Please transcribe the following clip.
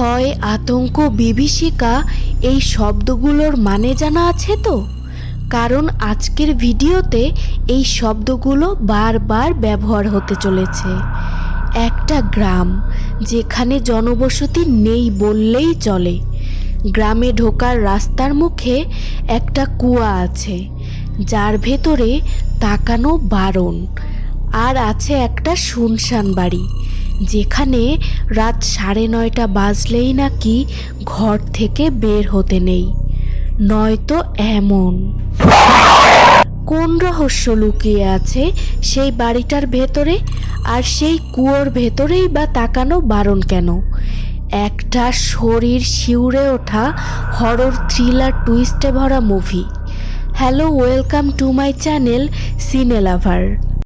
ভয়, আতঙ্ক, বিভীষিকা, এই শব্দগুলোর মানে জানা আছে তো? কারণ আজকের ভিডিওতে এই শব্দগুলো বারবার ব্যবহার হতে চলেছে। একটা গ্রাম, যেখানে জনবসতি নেই বললেই চলে। গ্রামে ঢোকার রাস্তার মুখে একটা কুয়া আছে, যার ভেতরে তাকানো বারণ, আর আছে একটা শুনশান বাড়ি। যেখানে রাত সাড়ে নয়টা বাজলেই নাকি ঘর থেকে বের হতে নেই। নয়তো এমন। কোন রহস্য লুকিয়ে আছে সেই বাড়িটার ভেতরে? আর সেই কুয়োর ভেতরেই বা তাকানো বারণ কেন? একটা শরীর শিউরে ওঠা হরর থ্রিলার টুইস্টে ভরা movie. Hello, welcome to my channel cine lover